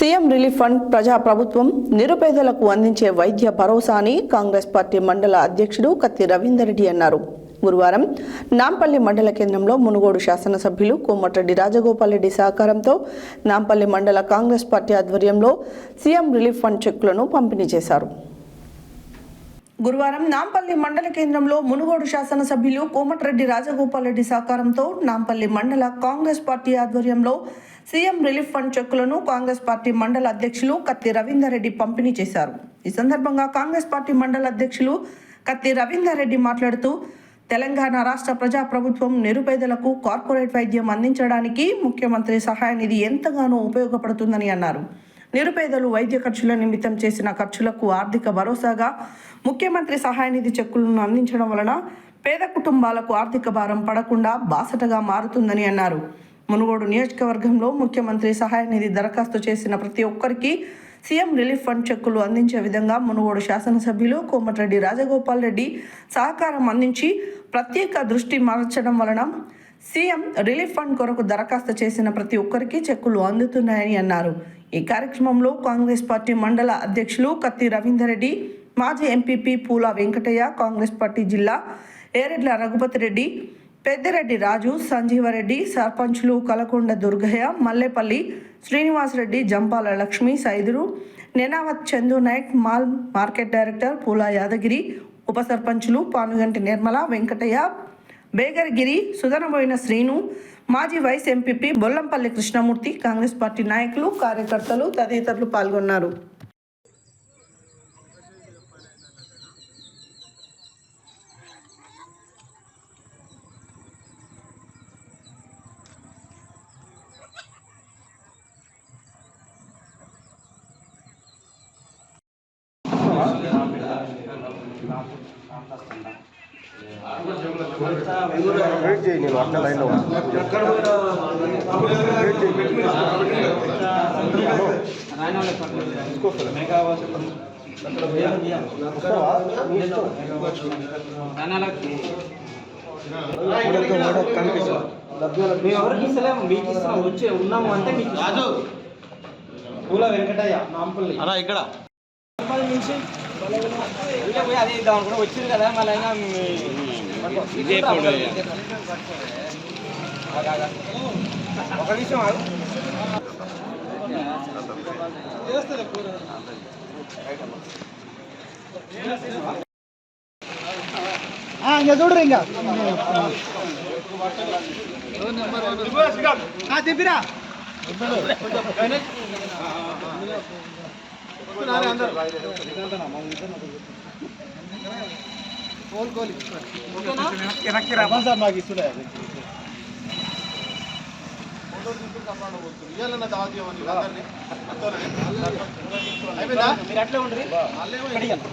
CM relief fund ప్రజా ప్రభుత్వం నిరుపేదలకు అందించే వైద్య భరోసా అని కాంగ్రెస్ పార్టీ మండల అధ్యక్షుడు కత్తి రవీందర్ రెడ్డి అన్నారు. గురువారం నాంపల్లి మండల కేంద్రంలో మునుగోడు శాసనసభ్యులు కోమటిరెడ్డి రాజగోపాల్ రెడ్డి సహకారంతో నాంపల్లి మండల కాంగ్రెస్ పార్టీ ఆధ్వర్యంలో సీఎం రిలీఫ్ ఫండ్ చెక్కులను పంపిణీ చేశారు. గురువారం నాంపల్లి మండల కేంద్రంలో మునుగోడు శాసనసభ్యులు కోమటిరెడ్డి రాజగోపాల్ రెడ్డి సహకారంతో నాంపల్లి మండల కాంగ్రెస్ పార్టీ ఆధ్వర్యంలో సీఎం రిలీఫ్ ఫండ్ చెక్కులను కాంగ్రెస్ పార్టీ మండల అధ్యక్షులు కత్తి రవీందర్ రెడ్డి పంపిణీ చేశారు. ఈ సందర్భంగా కాంగ్రెస్ పార్టీ మండల అధ్యక్షులు కత్తి రవీందర్ రెడ్డి మాట్లాడుతూ తెలంగాణ రాష్ట్ర ప్రజా ప్రభుత్వం నిరుపేదలకు కార్పొరేట్ వైద్యం అందించడానికి ముఖ్యమంత్రి సహాయ నిధి ఎంతగానో ఉపయోగపడుతుందని అన్నారు. నిరుపేదలు వైద్య ఖర్చుల నిమిత్తం చేసిన ఖర్చులకు ఆర్థిక భరోసాగా ముఖ్యమంత్రి సహాయ నిధి చెక్కులను అందించడం వలన పేద కుటుంబాలకు ఆర్థిక భారం పడకుండా బాసటగా మారుతుందని అన్నారు. మునుగోడు నియోజకవర్గంలో ముఖ్యమంత్రి సహాయ నిధి దరఖాస్తు చేసిన ప్రతి ఒక్కరికి సీఎం రిలీఫ్ ఫండ్ చెక్కులు అందించే విధంగా మునుగోడు శాసనసభ్యులు కోమటిరెడ్డి రాజగోపాల్ రెడ్డి సహకారం అందించి ప్రత్యేక దృష్టి మార్చడం వలన సీఎం రిలీఫ్ ఫండ్ కొరకు దరఖాస్తు చేసిన ప్రతి ఒక్కరికి చెక్కులు అందుతున్నాయని అన్నారు. ఈ కార్యక్రమంలో కాంగ్రెస్ పార్టీ మండల అధ్యక్షులు కత్తి రవీందర్ రెడ్డి మాజీ ఎంపీపీ పూల వెంకటయ్య కాంగ్రెస్ పార్టీ జిల్లా ఏరెడ్ల రఘుపతి రెడ్డి పెద్దిరెడ్డి రాజు సంజీవరెడ్డి సర్పంచులు కలకొండ దుర్గయ్య మల్లేపల్లి శ్రీనివాసరెడ్డి జంపాల లక్ష్మి సైదురు నెనావత్ చందు నాయక్ మాల్ మార్కెట్ డైరెక్టర్ పూల యాదగిరి ఉప సర్పంచులు పానుగంటి నిర్మల వెంకటయ్య బేగర్గిరి సుధనబోయిన శ్రీను మాజీ vice MPP Bollampalli Krishnamurthy Congress party నాయకులు కార్యకర్తలు తదితరులు పాల్గొన్నారు. వెయిట్ చేయి నేను లైన్లో చేయి. మేము ఎవరికి ఇస్తలేము మీకు ఇస్తాం వచ్చి ఉన్నాము అంటే మీకు రాజు పూల వెంకటయ్య నాంపల్లి అలా ఇక్కడ నుంచి ఊళ్ళో పోయి అదే ఇద్దాం అనుకున్నా వచ్చింది కదా మళ్ళీ అయినా ఇదే ఇప్పుడు. ఒక విషయం. ఇంకా చూడరు ఇంకా. దింపిరా మాకు ఇస్తున్నాయి మీరు అట్లే ఉండ్రి.